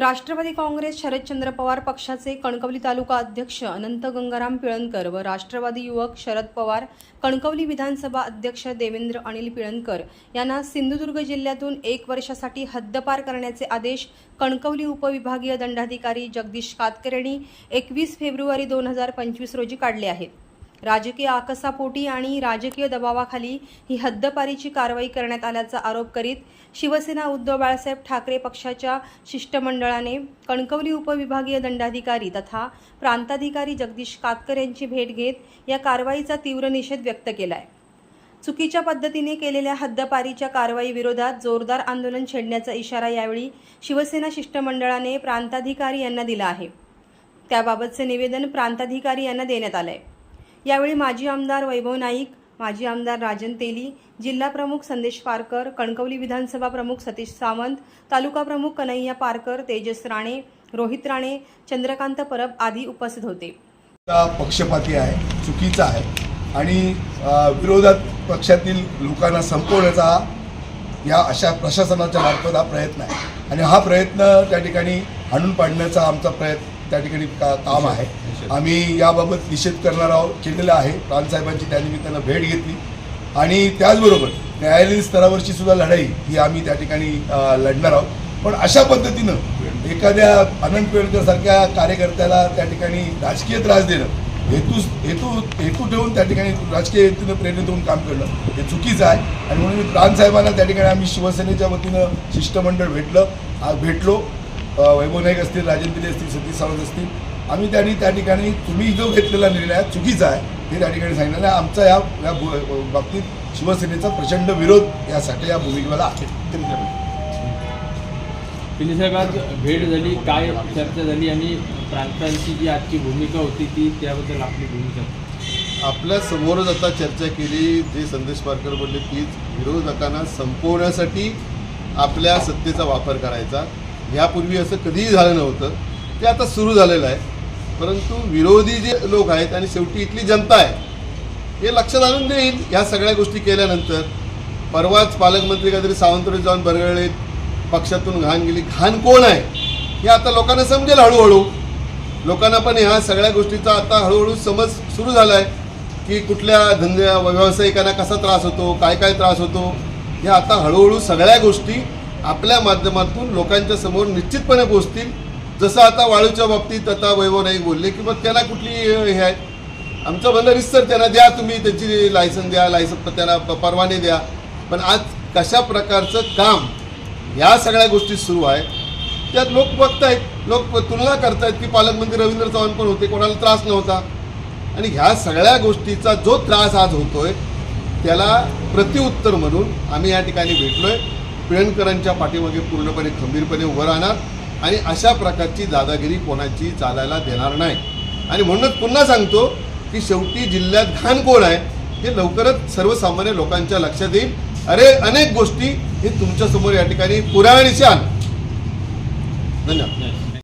राष्ट्रवादी काँग्रेस शरदचंद्र पवार पक्षाचे कणकवली तालुका अध्यक्ष अनंत गंगाराम पिळणकर व राष्ट्रवादी युवक शरद पवार कणकवली विधानसभा अध्यक्ष देवेंद्र अनिल पिळणकर यांना सिंधुदुर्ग जिल्ह्यातून एक वर्षासाठी हद्दपार करण्याचे आदेश कणकवली उपविभागीय दंडाधिकारी जगदीश कातकरेणी एकवीस फेब्रुवारी दोन हजार पंचवीस रोजी काढले आहेत. राजकीय आकसापोटी आणि राजकीय दबावाखाली ही हद्दपारीची कारवाई करण्यात आल्याचा आरोप करीत शिवसेना उद्धव बाळासाहेब ठाकरे पक्षाच्या शिष्टमंडळाने कणकवली उपविभागीय दंडाधिकारी तथा प्रांताधिकारी जगदीश कातकर यांची भेट घेत या कारवाईचा तीव्र निषेध व्यक्त केला आहे चुकीच्या पद्धतीने केलेल्या हद्दपारीच्या कारवाई विरोधात जोरदार आंदोलन छेडण्याचा इशारा यावेळी शिवसेना शिष्टमंडळाने प्रांताधिकारी यांना दिला आहे. त्याबाबतचे निवेदन प्रांताधिकारी यांना देण्यात आलं आहे यावेळी माजी आमदार वैभव नाईक माजी आमदार राजन तेली जिल्हा प्रमुख संदेश पारकर कणकवली विधानसभा प्रमुख सतीश सावंत तालुका प्रमुख कन्हैया पारकर तेजस राणे रोहित राणे चंद्रकांत परब आदी उपस्थित होते. पक्षपाती आहे चुकीचा आहे आणि विरोधात पक्षातील लोकांना संपवण्याचा या अशा प्रशासनाच्या मार्फत हा प्रयत्न आहे. आणि हा प्रयत्न त्या ठिकाणी आणून पाडण्याचा आमचा प्रयत्न त्या ठिकाणी का काम आहे. आम्ही याबाबत निषेध करणार आहोत केलेला आहे. प्राणसाहेबांची त्यानिमित्तानं भेट घेतली. आणि त्याचबरोबर न्यायालयीन स्तरावरची सुद्धा लढाई ही आम्ही त्या ठिकाणी लढणार आहोत. पण अशा पद्धतीनं एखाद्या अनंत पेडकरसारख्या कार्यकर्त्याला त्या ठिकाणी राजकीय त्रास देणं हेतू हेतू हेतू ठेवून त्या ठिकाणी राजकीय हेतूनं प्रेरित होऊन काम करणं हे चुकीचं आहे. आणि म्हणून मी प्राणसाहेबांना त्या ठिकाणी आम्ही शिवसेनेच्या वतीनं शिष्टमंडळ भेटलं भेटलो. वैभव नाईक असतील राजन दिले असतील सतीश सावंत असतील आम्ही त्यांनी त्या ठिकाणी तुम्ही जो घेतलेला निर्णय आहे चुकीचा आहे हे त्या ठिकाणी सांगितलं. आणि आमचा या या भू- बाबतीत शिवसेनेचा प्रचंड विरोध यासाठी या भूमिकेला आहे. साहेब आज भेट झाली काय चर्चा झाली आणि प्रांतांची जी आजची भूमिका होती ती त्याबद्दल आपली भूमिका. आपल्या समोरच आता चर्चा केली जे संदेश पारकर बोलले की विरोधकांना संपवण्यासाठी आपल्या सत्तेचा वापर करायचा. यापूर्वी असं कधीही झालं नव्हतं. ते आता सुरू झालेलं आहे. परंतु विरोधी जे लोक आहेत आणि शेवटी इथली जनता आहे हे लक्षात आणून देईल ह्या सगळ्या गोष्टी केल्यानंतर. परवाच पालकमंत्री काहीतरी सावंतवाडी जाऊन बरगळले पक्षातून घाण गेली. घाण कोण आहे? हे आता लोकांना समजेल हळूहळू. लोकांना पण ह्या सगळ्या गोष्टीचा आता हळूहळू समज सुरू झाला आहे की कुठल्या धंद्या व्यावसायिकांना कसा त्रास होतो काय काय त्रास होतो हे आता हळूहळू सगळ्या गोष्टी आपल्या माध्यमातून लोकांच्या समोर निश्चितपणे पोहोचतील. जसं आता वाळूच्या बाबतीत आता वैभव नाईक बोलले की मग त्याला कुठली हे आहे? आमचं म्हणणं रिस्तर त्यांना द्या तुम्ही त्याची लायसन द्या लायसन त्यांना परवाने द्या. पण आज कशा प्रकारचं काम या सगळ्या गोष्टी सुरू आहे त्यात लोक बघतायत. लोक तुलना करतायत की पालकमंत्री रवींद्र चव्हाण पण होते कोणाला त्रास नव्हता. आणि ह्या सगळ्या गोष्टीचा जो त्रास आज होतोय त्याला प्रतिउत्तर म्हणून आम्ही या ठिकाणी भेटलोय. पिळणकरांच्या पाठीमागे पूर्णपणे खंबीरपणे उभं राहणार आणि अशा प्रकारची दादागिरी कोणाची चालायला देणार नाही. आणि म्हणूनच पुन्हा सांगतो की शेवटी जिल्ह्यात घाण कोण आहे हे लवकरच सर्वसामान्य लोकांच्या लक्षात येईल. अरे अनेक गोष्टी हे तुमच्यासमोर या ठिकाणी पुराणीशी आण धन्यवाद.